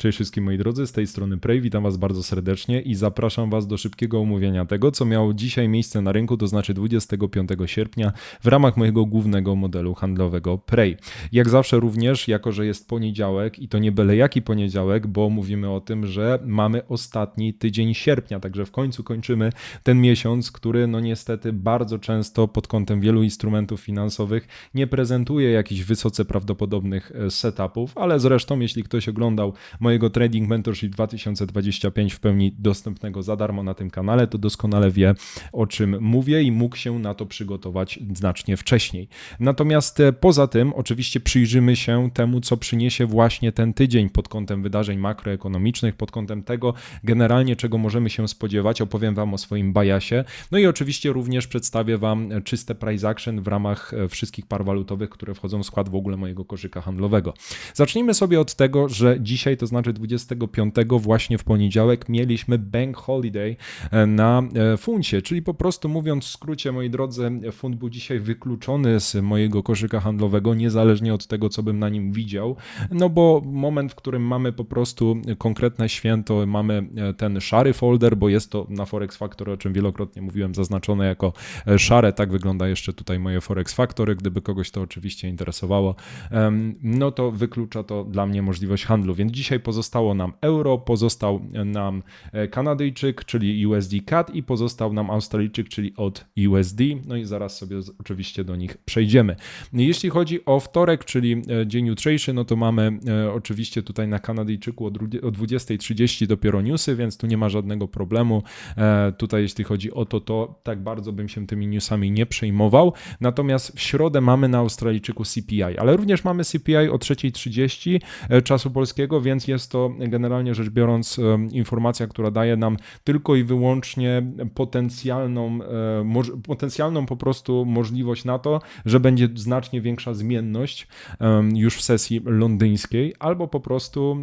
Cześć wszystkim moi drodzy, z tej strony Prey, witam was bardzo serdecznie i zapraszam was do szybkiego omówienia tego, co miało dzisiaj miejsce na rynku, to znaczy 25 sierpnia w ramach mojego głównego modelu handlowego Prey. Jak zawsze również, jako że jest poniedziałek i to nie byle jaki poniedziałek, bo mówimy o tym, że mamy ostatni tydzień sierpnia, także w końcu kończymy ten miesiąc, który no niestety bardzo często pod kątem wielu instrumentów finansowych nie prezentuje jakichś wysoce prawdopodobnych e, setupów, ale zresztą jeśli ktoś oglądał mojego Trading Mentorship 2025 w pełni dostępnego za darmo na tym kanale, to doskonale wie o czym mówię i mógł się na to przygotować znacznie wcześniej. Natomiast e, poza tym, oczywiście przyjrzymy się temu, co przyniesie właśnie ten tydzień pod kątem wydarzeń makroekonomicznych, pod kątem tego generalnie, czego możemy się spodziewać. Opowiem Wam o swoim bajasie. No i oczywiście również przedstawię Wam czyste price action w ramach e, wszystkich par walutowych, które wchodzą w skład w ogóle mojego koszyka handlowego. Zacznijmy sobie od tego, że dzisiaj, to znaczy 25 właśnie w poniedziałek, mieliśmy bank holiday e, na e, funcie, czyli po prostu mówiąc w skrócie, moi drodzy, fund był dzisiaj wykluczony z mojego koszyka handlowego, niezależnie od tego, co bym na nim widział, no bo moment, w którym mamy po prostu konkretne święto, mamy e, ten szary folder, bo jest to na Forex Factory, o czym wielokrotnie mówiłem, zaznaczone jako szare, tak wygląda jeszcze tutaj moje Forex Factory, gdyby kogoś to oczywiście interesowało, no to wyklucza to dla mnie możliwość handlu, więc dzisiaj pozostało nam euro, pozostał nam e, Kanadyjczyk, czyli USD CAD i pozostał nam Australijczyk, czyli od USD. No i zaraz sobie oczywiście do nich przejdziemy. Jeśli chodzi o wtorek, czyli e, dzień jutrzejszy, no to mamy e, oczywiście tutaj na Kanadyjczyku o 20.30 dopiero newsy, więc tu nie ma żadnego problemu. Tutaj jeśli chodzi o to, to tak bardzo bym się tymi newsami nie przejmował. Natomiast w środę mamy na Australijczyku CPI, ale również mamy CPI o 3.30 czasu polskiego, więc jest to generalnie rzecz biorąc informacja, która daje nam tylko i wyłącznie potencjalną, potencjalną po prostu możliwość na to, że będzie znacznie większa zmienność już w sesji londyńskiej, albo po prostu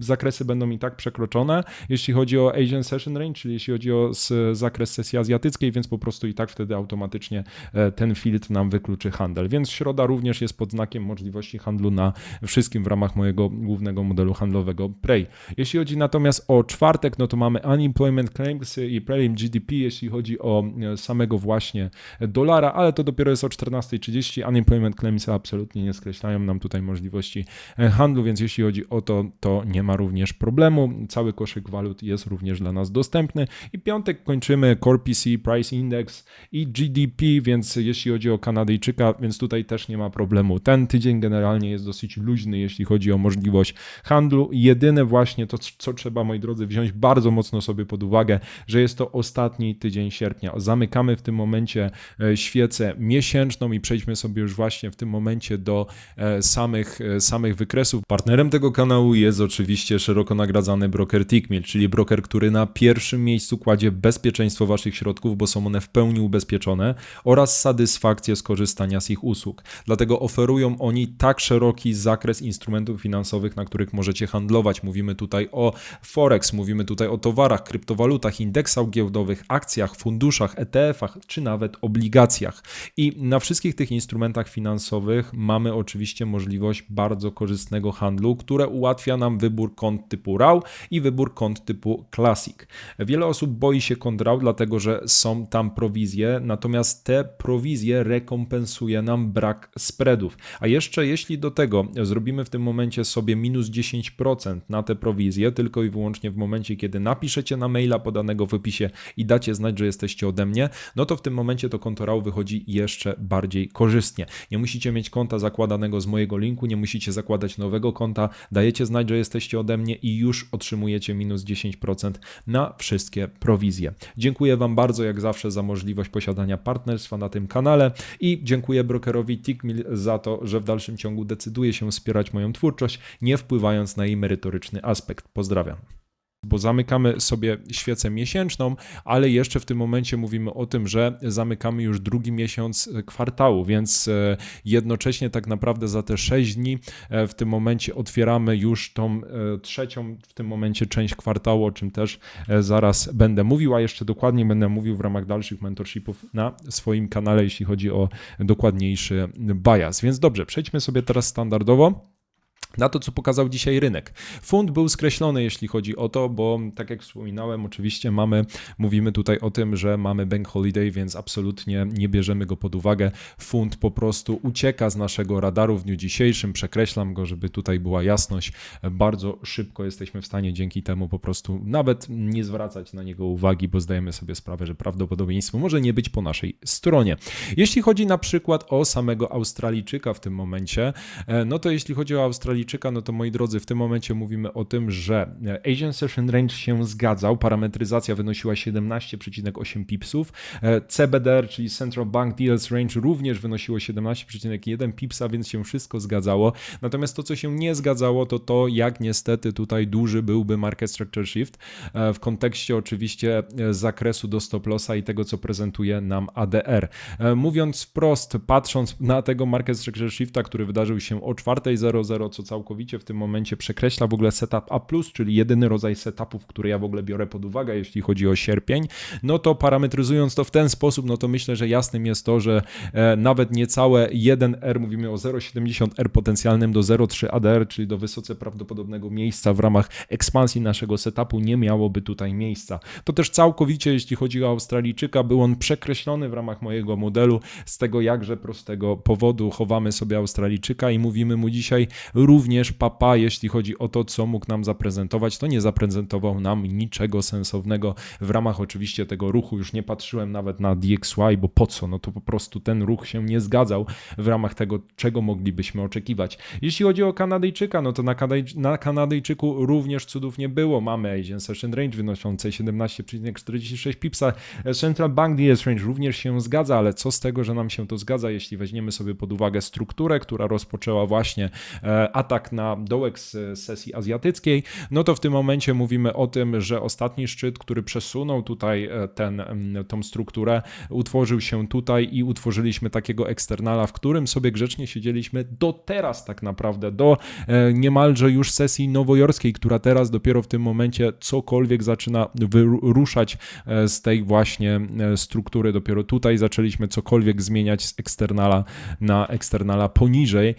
zakresy będą i tak przekroczone, jeśli chodzi o Asian Session Range, czyli jeśli chodzi o zakres sesji azjatyckiej, więc po prostu i tak wtedy automatycznie e, ten filtr nam wykluczy handel. Więc środa również jest pod znakiem możliwości handlu na wszystkim w ramach mojego głównego modelu handlowego Prey. Jeśli chodzi natomiast o czwartek, no to mamy unemployment claims i prelim GDP, jeśli chodzi o e, samego właśnie dolara, ale to dopiero jest o 14.30. Unemployment claims absolutnie nie skreślają nam tutaj możliwości e, handlu, więc jeśli chodzi o to, to nie ma również problemu. Cały koszyk walut jest również dla nas dostępny. I piątek kończymy Core PC, Price Index i GDP, więc jeśli chodzi o Kanadyjczyka, więc tutaj też nie ma problemu. Ten tydzień generalnie jest dosyć luźny, jeśli chodzi o możliwość handlu. Jedyne właśnie to, co trzeba, moi drodzy, wziąć bardzo mocno sobie pod uwagę, że jest to ostatni tydzień sierpnia. Zamykamy w tym momencie e, świecę miesięczną i przejdźmy sobie już właśnie w tym momencie do e, samych, e, samych wykresów. Partnerem tego kanału jest oczywiście szeroko nagradzany broker Tickmill, czyli broker, który na pierwszym miejscu kładzie bezpieczeństwo waszych środków, bo są one w pełni ubezpieczone oraz satysfakcję skorzystania z ich usług. Dlatego oferują oni tak szeroki zakres instrumentów finansowych, na których możecie handlować. Mówimy tutaj o Forex, mówimy tutaj o towarach, kryptowalutach, indeksach giełdowych, akcjach, funduszach, ETF-ach czy nawet obligacjach. I na wszystkich tych instrumentach finansowych mamy oczywiście możliwość bardzo korzystnego handlu, które ułatwia nam wybór kont typu RAW i wybór kont typu Classic. Wiele osób boi się kont RAW, dlatego że są tam prowizje, natomiast te prowizje rekompensuje nam brak spreadów. A jeszcze jeśli do tego zrobimy w tym momencie sobie minus 10% na te prowizje, tylko i wyłącznie w momencie, kiedy napiszecie na maila podanego w opisie i dacie znać, że jesteście ode mnie, no to w tym momencie to konto RAW wychodzi jeszcze bardziej korzystnie. Nie musicie mieć konta zakładanego z mojego linku, nie musicie zakładać nowego konta, dajecie znać, że jesteście ode mnie i już otrzymujecie minus 10% na wszystkie prowizje. Dziękuję Wam bardzo jak zawsze za możliwość posiadania partnerstwa na tym kanale i dziękuję brokerowi Tickmill za to, że w dalszym ciągu decyduje się wspierać moją twórczość, nie wpływając na jej merytoryczny aspekt. Pozdrawiam bo zamykamy sobie świecę miesięczną, ale jeszcze w tym momencie mówimy o tym, że zamykamy już drugi miesiąc kwartału, więc e, jednocześnie tak naprawdę za te 6 dni e, w tym momencie otwieramy już tą e, trzecią w tym momencie część kwartału, o czym też zaraz będę mówił, a jeszcze dokładniej będę mówił w ramach dalszych mentorshipów na swoim kanale, jeśli chodzi o dokładniejszy bias. Więc dobrze, przejdźmy sobie teraz standardowo na to, co pokazał dzisiaj rynek. Fund był skreślony, jeśli chodzi o to, bo tak jak wspominałem, oczywiście mamy, mówimy tutaj o tym, że mamy bank holiday, więc absolutnie nie bierzemy go pod uwagę. Fund po prostu ucieka z naszego radaru w dniu dzisiejszym. Przekreślam go, żeby tutaj była jasność. Bardzo szybko jesteśmy w stanie dzięki temu po prostu nawet nie zwracać na niego uwagi, bo zdajemy sobie sprawę, że prawdopodobieństwo może nie być po naszej stronie. Jeśli chodzi na przykład o samego Australijczyka w tym momencie, e, no to jeśli chodzi o Australijczyka, Chińczyka, no to moi drodzy, w tym momencie mówimy o tym, że Asian Session Range się zgadzał, parametryzacja wynosiła 17,8 pipsów, e, CBDR, czyli Central Bank Deals Range również wynosiło 17,1 pipsa, więc się wszystko zgadzało. Natomiast to, co się nie zgadzało, to to, jak niestety tutaj duży byłby market structure shift e, w kontekście oczywiście e, zakresu do stop lossa i tego, co prezentuje nam ADR. Mówiąc wprost, patrząc na tego market structure shifta, który wydarzył się o 4.00, co całkowicie w tym momencie przekreśla w ogóle setup A+, czyli jedyny rodzaj setupów, który ja w ogóle biorę pod uwagę, jeśli chodzi o sierpień, no to parametryzując to w ten sposób, no to myślę, że jasnym jest to, że e, nawet niecałe 1R, mówimy o 0,70R potencjalnym do 0,3 ADR, czyli do wysoce prawdopodobnego miejsca w ramach ekspansji naszego setupu nie miałoby tutaj miejsca. To też całkowicie, jeśli chodzi o Australijczyka, był on przekreślony w ramach mojego modelu z tego jakże prostego powodu. Chowamy sobie Australijczyka i mówimy mu dzisiaj również również Papa, jeśli chodzi o to, co mógł nam zaprezentować, to nie zaprezentował nam niczego sensownego w ramach oczywiście tego ruchu. Już nie patrzyłem nawet na DXY, bo po co? No to po prostu ten ruch się nie zgadzał w ramach tego, czego moglibyśmy oczekiwać. Jeśli chodzi o Kanadyjczyka, no to na, Kanadej na Kanadyjczyku również cudów nie było. Mamy Asian Session Range wynoszący 17,46 pipsa. Central Bank DS Range również się zgadza, ale co z tego, że nam się to zgadza, jeśli weźmiemy sobie pod uwagę strukturę, która rozpoczęła właśnie e, atak atak na dołek z sesji azjatyckiej, no to w tym momencie mówimy o tym, że ostatni szczyt, który przesunął tutaj e, ten, tą strukturę, utworzył się tutaj i utworzyliśmy takiego eksternala, w którym sobie grzecznie siedzieliśmy do teraz tak naprawdę, do e, niemalże już sesji nowojorskiej, która teraz dopiero w tym momencie cokolwiek zaczyna wyruszać e, z tej właśnie struktury. Dopiero tutaj zaczęliśmy cokolwiek zmieniać z eksternala na eksternala poniżej,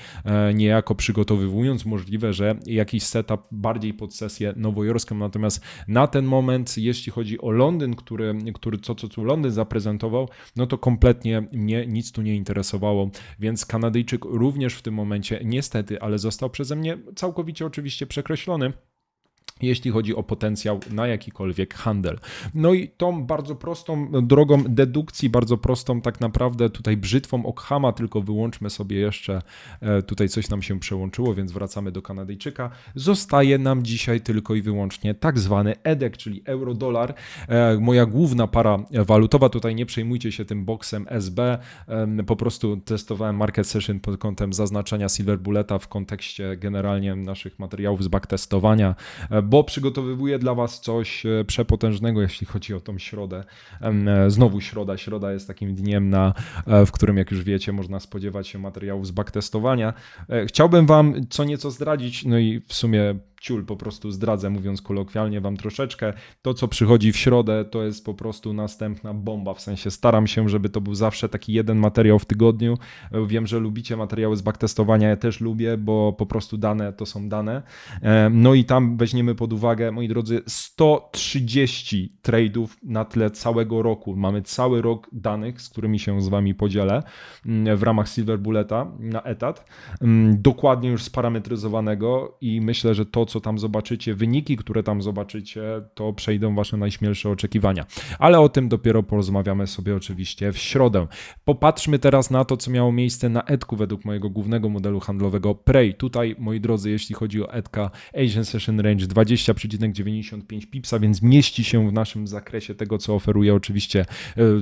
niejako przygotowywując przyjmując możliwe, że jakiś setup bardziej pod sesję nowojorską. Natomiast na ten moment, jeśli chodzi o Londyn, który, który co, co tu Londyn zaprezentował, no to kompletnie mnie nic tu nie interesowało, więc Kanadyjczyk również w tym momencie niestety, ale został przeze mnie całkowicie oczywiście przekreślony jeśli chodzi o potencjał na jakikolwiek handel. No i tą bardzo prostą drogą dedukcji, bardzo prostą tak naprawdę tutaj brzytwą Okhama, tylko wyłączmy sobie jeszcze, e, tutaj coś nam się przełączyło, więc wracamy do Kanadyjczyka. Zostaje nam dzisiaj tylko i wyłącznie tak zwany EDEK, czyli euro-dolar. E, moja główna para walutowa, tutaj nie przejmujcie się tym boksem SB, po prostu testowałem market session pod kątem zaznaczenia silver bulleta w kontekście generalnie naszych materiałów z backtestowania e, bo przygotowywuję dla Was coś e, przepotężnego, jeśli chodzi o tą środę. E, znowu środa. Środa jest takim dniem, na, e, w którym, jak już wiecie, można spodziewać się materiałów z backtestowania. Chciałbym Wam co nieco zdradzić, no i w sumie ciul po prostu zdradzę, mówiąc kolokwialnie wam troszeczkę. To, co przychodzi w środę, to jest po prostu następna bomba, w sensie staram się, żeby to był zawsze taki jeden materiał w tygodniu. Wiem, że lubicie materiały z backtestowania, ja też lubię, bo po prostu dane to są dane. E, no i tam weźmiemy pod uwagę, moi drodzy, 130 trade'ów na tle całego roku. Mamy cały rok danych, z którymi się z wami podzielę mm, w ramach Silver Bulleta na etat. Mm, dokładnie już sparametryzowanego i myślę, że to, co tam zobaczycie, wyniki, które tam zobaczycie, to przejdą wasze najśmielsze oczekiwania. Ale o tym dopiero porozmawiamy sobie oczywiście w środę. Popatrzmy teraz na to, co miało miejsce na Edku według mojego głównego modelu handlowego Prey. Tutaj, moi drodzy, jeśli chodzi o Edka, Asian Session Range 20,95 pipsa, więc mieści się w naszym zakresie tego, co oferuje oczywiście e,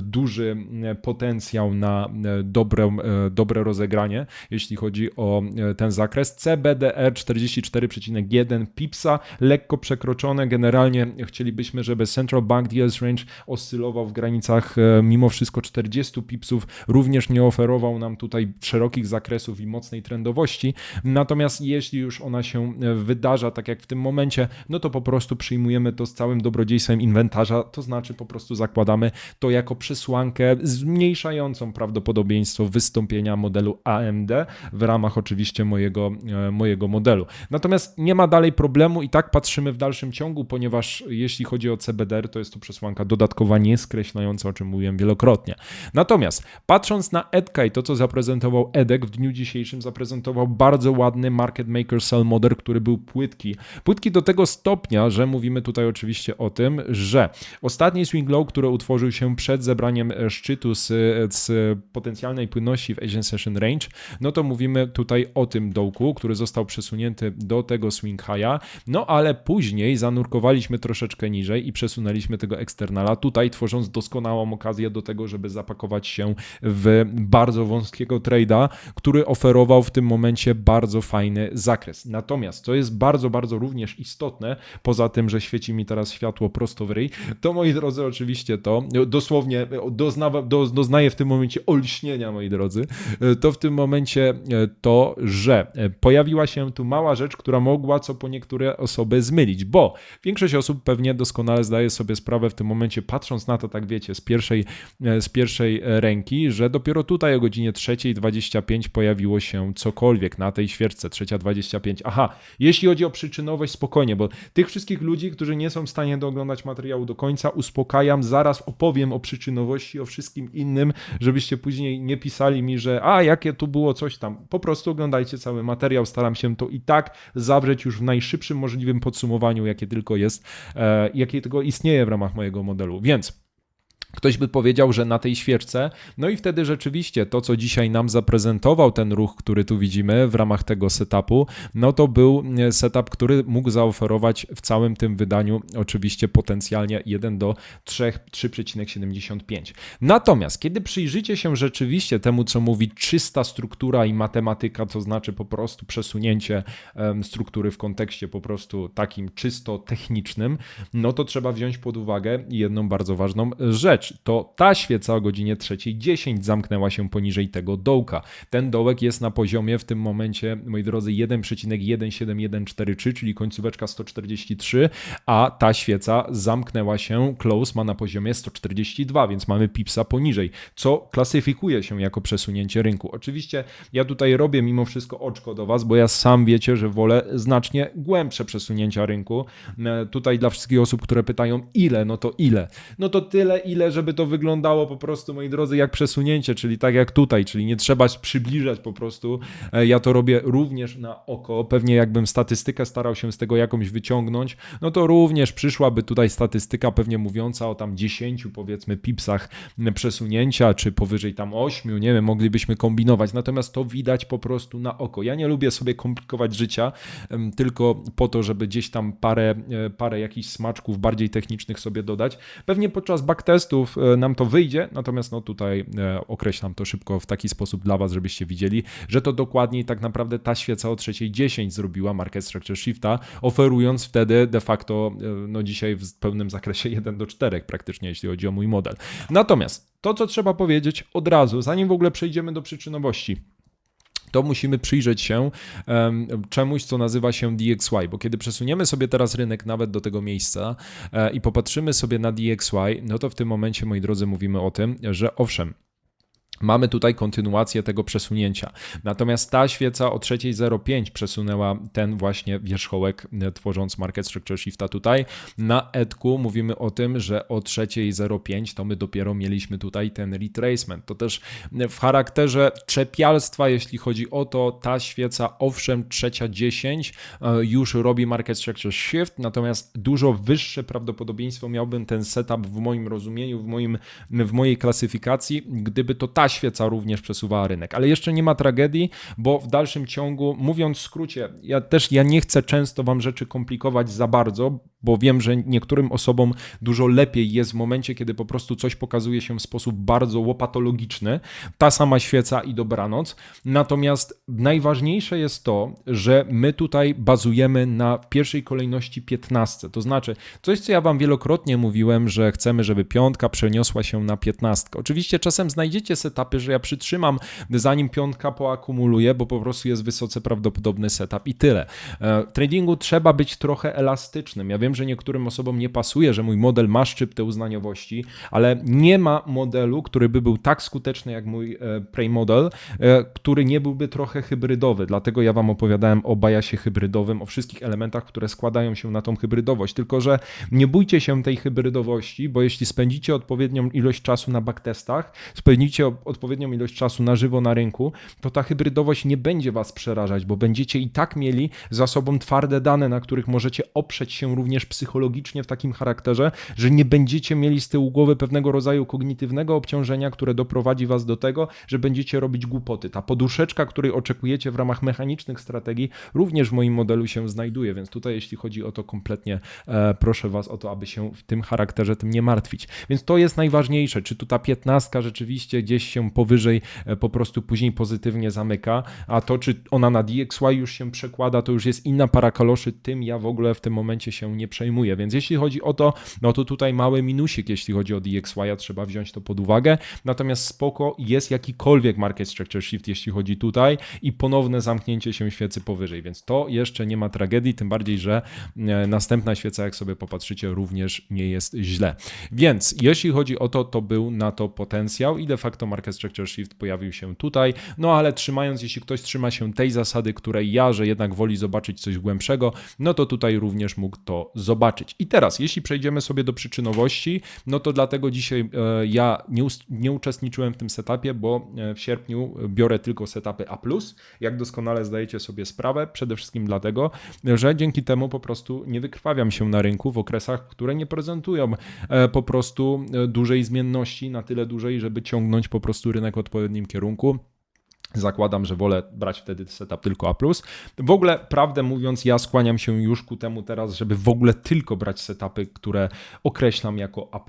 duży e, potencjał na e, dobre, dobre rozegranie, jeśli chodzi o ten zakres. CBDR 44,1 Pipsa, lekko przekroczone, generalnie chcielibyśmy, żeby Central Bank DS Range oscylował w granicach e, mimo wszystko 40 pipsów, również nie oferował nam tutaj szerokich zakresów i mocnej trendowości, natomiast jeśli już ona się e, wydarza tak jak w tym momencie, no to po prostu przyjmujemy to z całym dobrodziejstwem inwentarza, to znaczy po prostu zakładamy to jako przesłankę zmniejszającą prawdopodobieństwo wystąpienia modelu AMD w ramach oczywiście mojego, e, mojego modelu. Natomiast nie ma dalej problemu i tak patrzymy w dalszym ciągu, ponieważ jeśli chodzi o CBDR, to jest to przesłanka dodatkowa, nieskreślająca, o czym mówiłem wielokrotnie. Natomiast patrząc na EDK i to, co zaprezentował EDEK w dniu dzisiejszym, zaprezentował bardzo ładny market maker sell model, który był płytki. Płytki do tego stopnia, że mówimy tutaj oczywiście o tym, że ostatni swing low, który utworzył się przed zebraniem szczytu z, z potencjalnej płynności w Asian Session Range, no to mówimy tutaj o tym dołku, który został przesunięty do tego swing no ale później zanurkowaliśmy troszeczkę niżej i przesunęliśmy tego eksternala, tutaj tworząc doskonałą okazję do tego, żeby zapakować się w bardzo wąskiego trade'a, który oferował w tym momencie bardzo fajny zakres. Natomiast, co jest bardzo, bardzo również istotne, poza tym, że świeci mi teraz światło prosto w ryj, to moi drodzy, oczywiście to, dosłownie dozna, do, doznaję w tym momencie olśnienia, moi drodzy, to w tym momencie to, że pojawiła się tu mała rzecz, która mogła co niektóre osoby zmylić, bo większość osób pewnie doskonale zdaje sobie sprawę w tym momencie, patrząc na to, tak wiecie, z pierwszej, z pierwszej ręki, że dopiero tutaj o godzinie 3.25 pojawiło się cokolwiek na tej świerce, 3.25. Aha, jeśli chodzi o przyczynowość, spokojnie, bo tych wszystkich ludzi, którzy nie są w stanie dooglądać materiału do końca, uspokajam, zaraz opowiem o przyczynowości, o wszystkim innym, żebyście później nie pisali mi, że a, jakie tu było coś tam. Po prostu oglądajcie cały materiał, staram się to i tak zawrzeć już w najszybszym możliwym podsumowaniu, jakie tylko jest, e, jakie tylko istnieje w ramach mojego modelu. Więc Ktoś by powiedział, że na tej świeczce, no i wtedy rzeczywiście to, co dzisiaj nam zaprezentował ten ruch, który tu widzimy w ramach tego setupu, no to był e, setup, który mógł zaoferować w całym tym wydaniu oczywiście potencjalnie 1 do 3,75. Natomiast kiedy przyjrzycie się rzeczywiście temu, co mówi czysta struktura i matematyka, to znaczy po prostu przesunięcie struktury w kontekście po prostu takim czysto technicznym, no to trzeba wziąć pod uwagę jedną bardzo ważną rzecz to ta świeca o godzinie 3.10 zamknęła się poniżej tego dołka. Ten dołek jest na poziomie w tym momencie, moi drodzy, 1,17143, czyli końcóweczka 143, a ta świeca zamknęła się, close ma na poziomie 142, więc mamy pipsa poniżej, co klasyfikuje się jako przesunięcie rynku. Oczywiście ja tutaj robię mimo wszystko oczko do Was, bo ja sam wiecie, że wolę znacznie głębsze przesunięcia rynku. E, tutaj dla wszystkich osób, które pytają ile, no to ile? No to tyle, ile, żeby to wyglądało po prostu, moi drodzy, jak przesunięcie, czyli tak jak tutaj, czyli nie trzeba przybliżać po prostu. E, ja to robię również na oko. Pewnie jakbym statystykę starał się z tego jakąś wyciągnąć, no to również przyszłaby tutaj statystyka pewnie mówiąca o tam 10 powiedzmy pipsach przesunięcia, czy powyżej tam 8, nie wiem, moglibyśmy kombinować. Natomiast to widać po prostu na oko. Ja nie lubię sobie komplikować życia, tylko po to, żeby gdzieś tam parę, e, parę jakichś smaczków bardziej technicznych sobie dodać. Pewnie podczas backtestów E, nam to wyjdzie, natomiast no tutaj e, określam to szybko w taki sposób dla Was, żebyście widzieli, że to dokładniej tak naprawdę ta świeca o 3.10 zrobiła Market Structure Shifta, oferując wtedy de facto e, no dzisiaj w pełnym zakresie 1 do 4 praktycznie, jeśli chodzi o mój model. Natomiast to, co trzeba powiedzieć od razu, zanim w ogóle przejdziemy do przyczynowości, to musimy przyjrzeć się czemuś, co nazywa się DXY, bo kiedy przesuniemy sobie teraz rynek nawet do tego miejsca e, i popatrzymy sobie na DXY, no to w tym momencie, moi drodzy, mówimy o tym, że owszem, Mamy tutaj kontynuację tego przesunięcia. Natomiast ta świeca o 3.05 przesunęła ten właśnie wierzchołek, e, tworząc Market Structure Shifta tutaj. Na Edku mówimy o tym, że o 3.05 to my dopiero mieliśmy tutaj ten retracement. To też w charakterze czepialstwa, jeśli chodzi o to, ta świeca owszem 3.10 e, już robi Market Structure Shift, natomiast dużo wyższe prawdopodobieństwo miałbym ten setup w moim rozumieniu, w, moim, w mojej klasyfikacji, gdyby to świeca również przesuwała rynek. Ale jeszcze nie ma tragedii, bo w dalszym ciągu, mówiąc w skrócie, ja też ja nie chcę często wam rzeczy komplikować za bardzo, bo wiem, że niektórym osobom dużo lepiej jest w momencie, kiedy po prostu coś pokazuje się w sposób bardzo łopatologiczny, ta sama świeca i dobranoc. Natomiast najważniejsze jest to, że my tutaj bazujemy na pierwszej kolejności 15. To znaczy, coś, co ja Wam wielokrotnie mówiłem, że chcemy, żeby piątka przeniosła się na 15. Oczywiście czasem znajdziecie setupy, że ja przytrzymam, zanim piątka poakumuluje, bo po prostu jest wysoce prawdopodobny setup i tyle. W tradingu trzeba być trochę elastycznym. Ja wiem, że niektórym osobom nie pasuje, że mój model ma szczyptę uznaniowości, ale nie ma modelu, który by był tak skuteczny jak mój e, Prey model, e, który nie byłby trochę hybrydowy. Dlatego ja Wam opowiadałem o biasie hybrydowym, o wszystkich elementach, które składają się na tą hybrydowość. Tylko, że nie bójcie się tej hybrydowości, bo jeśli spędzicie odpowiednią ilość czasu na backtestach, spędzicie odpowiednią ilość czasu na żywo na rynku, to ta hybrydowość nie będzie Was przerażać, bo będziecie i tak mieli za sobą twarde dane, na których możecie oprzeć się również psychologicznie w takim charakterze, że nie będziecie mieli z tyłu głowy pewnego rodzaju kognitywnego obciążenia, które doprowadzi Was do tego, że będziecie robić głupoty. Ta poduszeczka, której oczekujecie w ramach mechanicznych strategii, również w moim modelu się znajduje, więc tutaj jeśli chodzi o to kompletnie, e, proszę Was o to, aby się w tym charakterze tym nie martwić. Więc to jest najważniejsze, czy tu ta piętnastka rzeczywiście gdzieś się powyżej e, po prostu później pozytywnie zamyka, a to czy ona na DXY już się przekłada, to już jest inna para kaloszy, tym ja w ogóle w tym momencie się nie przejmuję. Więc jeśli chodzi o to, no to tutaj mały minusik, jeśli chodzi o DXY, trzeba wziąć to pod uwagę. Natomiast spoko jest jakikolwiek market structure shift, jeśli chodzi tutaj i ponowne zamknięcie się świecy powyżej, więc to jeszcze nie ma tragedii, tym bardziej, że e, następna świeca, jak sobie popatrzycie, również nie jest źle. Więc jeśli chodzi o to, to był na to potencjał i de facto market structure shift pojawił się tutaj, no ale trzymając, jeśli ktoś trzyma się tej zasady, której ja, że jednak woli zobaczyć coś głębszego, no to tutaj również mógł to zobaczyć. I teraz, jeśli przejdziemy sobie do przyczynowości, no to dlatego dzisiaj e, ja nie, nie uczestniczyłem w tym setupie, bo e, w sierpniu biorę tylko setupy A+, jak doskonale zdajecie sobie sprawę, przede wszystkim dlatego, że dzięki temu po prostu nie wykrwawiam się na rynku w okresach, które nie prezentują e, po prostu dużej zmienności, na tyle dużej, żeby ciągnąć po prostu rynek w odpowiednim kierunku. Zakładam, że wolę brać wtedy setup tylko A. W ogóle, prawdę mówiąc, ja skłaniam się już ku temu teraz, żeby w ogóle tylko brać setupy, które określam jako A.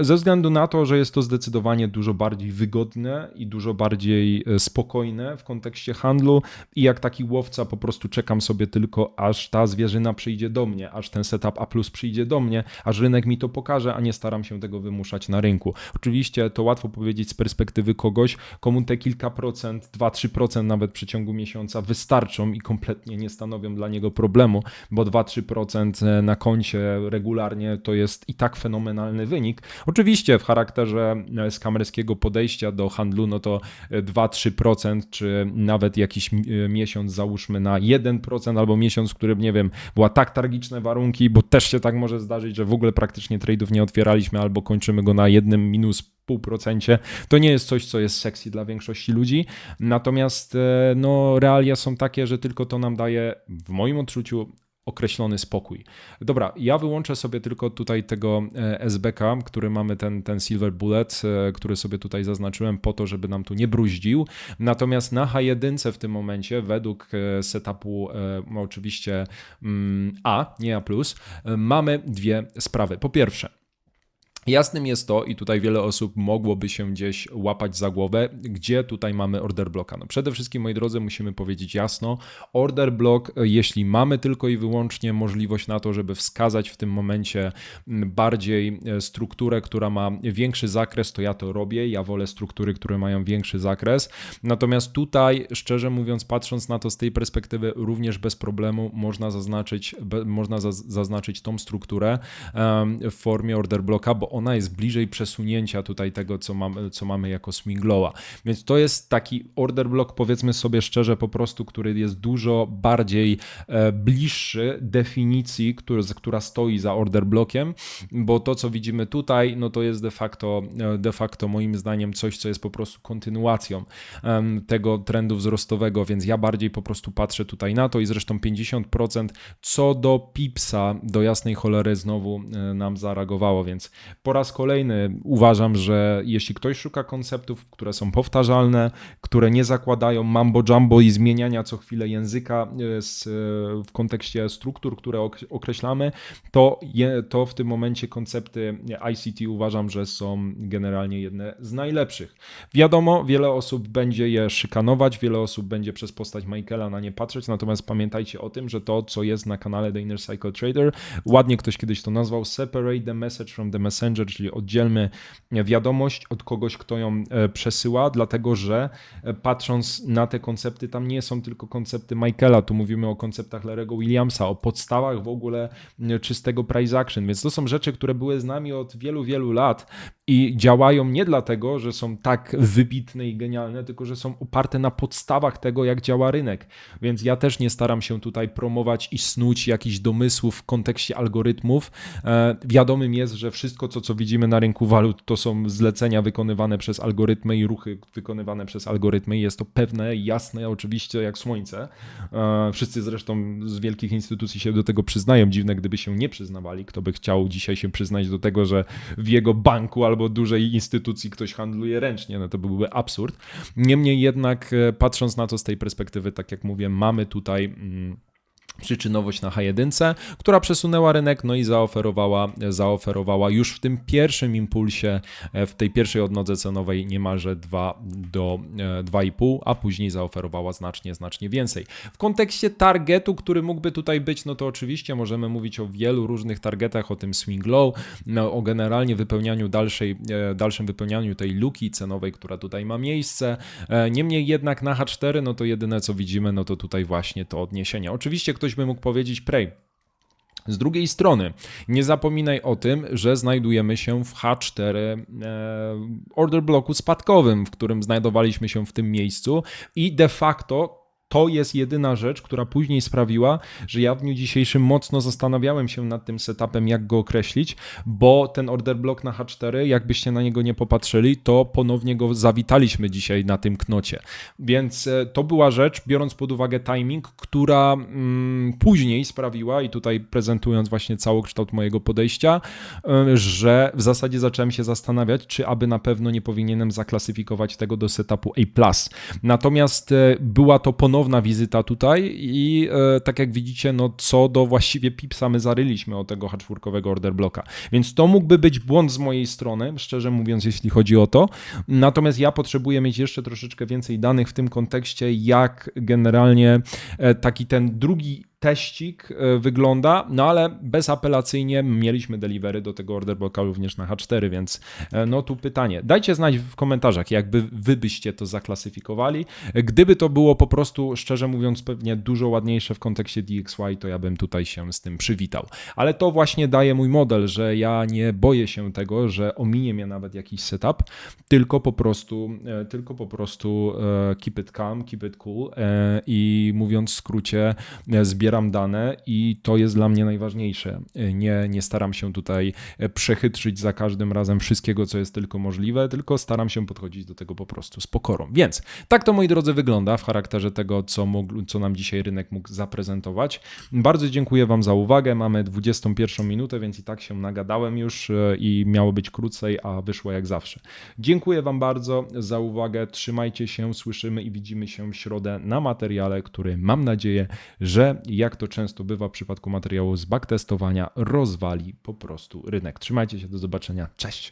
Ze względu na to, że jest to zdecydowanie dużo bardziej wygodne i dużo bardziej e, spokojne w kontekście handlu. I jak taki łowca po prostu czekam sobie tylko, aż ta zwierzyna przyjdzie do mnie, aż ten setup A przyjdzie do mnie, aż rynek mi to pokaże, a nie staram się tego wymuszać na rynku. Oczywiście to łatwo powiedzieć z perspektywy kogoś, komu te kilka procent 2-3% nawet w przeciągu miesiąca wystarczą i kompletnie nie stanowią dla niego problemu, bo 2-3% e, na koncie regularnie to jest i tak fenomenalny wynik. Oczywiście w charakterze e, skamerskiego podejścia do handlu, no to 2-3% e, czy nawet jakiś miesiąc załóżmy na 1% albo miesiąc, w którym nie wiem, była tak tragiczne warunki, bo też się tak może zdarzyć, że w ogóle praktycznie trade'ów nie otwieraliśmy albo kończymy go na jednym minus 0,5%. To nie jest coś, co jest sexy dla większości ludzi. Natomiast e, no, realia są takie, że tylko to nam daje, w moim odczuciu, określony spokój. Dobra, ja wyłączę sobie tylko tutaj tego e, SBK, który mamy ten, ten Silver Bullet, e, który sobie tutaj zaznaczyłem po to, żeby nam tu nie bruździł. Natomiast na H1 w tym momencie, według setupu oczywiście mm, A, nie A+, mamy dwie sprawy. Po pierwsze, Jasnym jest to, i tutaj wiele osób mogłoby się gdzieś łapać za głowę, gdzie tutaj mamy order blocka. No przede wszystkim, moi drodzy, musimy powiedzieć jasno, order block, jeśli mamy tylko i wyłącznie możliwość na to, żeby wskazać w tym momencie bardziej e, strukturę, która ma większy zakres, to ja to robię. Ja wolę struktury, które mają większy zakres. Natomiast tutaj, szczerze mówiąc, patrząc na to z tej perspektywy, również bez problemu można zaznaczyć, można zaznaczyć tą strukturę w formie order blocka, bo ona jest bliżej przesunięcia tutaj tego, co mamy, co mamy jako swing lowa. Więc to jest taki order block, powiedzmy sobie szczerze, po prostu, który jest dużo bardziej e, bliższy definicji, który, która stoi za order blockiem, bo to, co widzimy tutaj, no to jest de facto, e, de facto moim zdaniem coś, co jest po prostu kontynuacją tego trendu wzrostowego, więc ja bardziej po prostu patrzę tutaj na to i zresztą 50% co do pipsa, do jasnej cholery znowu e, nam zareagowało, więc po raz kolejny uważam, że jeśli ktoś szuka konceptów, które są powtarzalne, które nie zakładają mambo jumbo i zmieniania co chwilę języka e, z, e, w kontekście struktur, które ok- określamy, to, je, to w tym momencie koncepty ICT uważam, że są generalnie jedne z najlepszych. Wiadomo, wiele osób będzie je szykanować, wiele osób będzie przez postać Michaela na nie patrzeć, natomiast pamiętajcie o tym, że to, co jest na kanale The Inner Cycle Trader, ładnie ktoś kiedyś to nazwał, separate the message from the messenger, czyli oddzielmy wiadomość od kogoś, kto ją e, przesyła, dlatego że e, patrząc na te koncepty, tam nie są tylko koncepty Michaela, tu mówimy o konceptach Larego Williamsa, o podstawach w ogóle e, czystego price action, więc to są rzeczy, które były z nami od wielu, wielu lat i działają nie dlatego, że są tak wybitne i genialne, tylko że są oparte na podstawach tego, jak działa rynek. Więc ja też nie staram się tutaj promować i snuć jakichś domysłów w kontekście algorytmów. E, wiadomym jest, że wszystko, co, co widzimy na rynku walut, to są zlecenia wykonywane przez algorytmy i ruchy wykonywane przez algorytmy. Jest to pewne, jasne, oczywiście jak słońce. E, wszyscy zresztą z wielkich instytucji się do tego przyznają. Dziwne, gdyby się nie przyznawali. Kto by chciał dzisiaj się przyznać do tego, że w jego banku albo dużej instytucji ktoś handluje ręcznie, no to byłby absurd. Niemniej jednak, e, patrząc na to z tej perspektywy, tak jak mówię, mamy tutaj. Mm, przyczynowość na H1, która przesunęła rynek, no i zaoferowała, zaoferowała już w tym pierwszym impulsie, e, w tej pierwszej odnodze cenowej niemalże 2 do 2,5, a później zaoferowała znacznie, znacznie więcej. W kontekście targetu, który mógłby tutaj być, no to oczywiście możemy mówić o wielu różnych targetach, o tym swing low, no, o generalnie wypełnianiu dalszej, e, dalszym wypełnianiu tej luki cenowej, która tutaj ma miejsce. E, Niemniej jednak na H4, no to jedyne co widzimy, no to tutaj właśnie to odniesienie. Oczywiście ktoś by mógł powiedzieć pray. Z drugiej strony, nie zapominaj o tym, że znajdujemy się w H4 e, order bloku spadkowym, w którym znajdowaliśmy się w tym miejscu i de facto to jest jedyna rzecz, która później sprawiła, że ja w dniu dzisiejszym mocno zastanawiałem się nad tym setupem, jak go określić, bo ten order block na H4, jakbyście na niego nie popatrzyli, to ponownie go zawitaliśmy dzisiaj na tym knocie. Więc e, to była rzecz, biorąc pod uwagę timing, która mm, później sprawiła, i tutaj prezentując właśnie całokształt mojego podejścia, e, że w zasadzie zacząłem się zastanawiać, czy aby na pewno nie powinienem zaklasyfikować tego do setupu A+. Natomiast e, była to ponownie ponowna wizyta tutaj i e, tak jak widzicie, no co do właściwie pipsa my zaryliśmy o tego H4 order bloka. Więc to mógłby być błąd z mojej strony, szczerze mówiąc, jeśli chodzi o to. Natomiast ja potrzebuję mieć jeszcze troszeczkę więcej danych w tym kontekście, jak generalnie e, taki ten drugi teścik e, wygląda, no ale bezapelacyjnie mieliśmy delivery do tego order blocka również na H4, więc e, no tu pytanie. Dajcie znać w komentarzach, jakby wy byście to zaklasyfikowali. Gdyby to było po prostu, szczerze mówiąc, pewnie dużo ładniejsze w kontekście DXY, to ja bym tutaj się z tym przywitał. Ale to właśnie daje mój model, że ja nie boję się tego, że ominie mnie nawet jakiś setup, tylko po prostu, e, tylko po prostu keep it calm, keep it cool i mówiąc w skrócie, zbieram zbieram dane i to jest dla mnie najważniejsze. Nie, nie staram się tutaj przechytrzyć za każdym razem wszystkiego, co jest tylko możliwe, tylko staram się podchodzić do tego po prostu z pokorą. Więc tak to, moi drodzy, wygląda w charakterze tego, co, mógł, co nam dzisiaj rynek mógł zaprezentować. Bardzo dziękuję Wam za uwagę. Mamy 21 minutę, więc i tak się nagadałem już e, i miało być krócej, a wyszło jak zawsze. Dziękuję Wam bardzo za uwagę. Trzymajcie się, słyszymy i widzimy się w środę na materiale, który mam nadzieję, że jak to często bywa w przypadku materiału z backtestowania, rozwali po prostu rynek. Trzymajcie się, do zobaczenia. Cześć!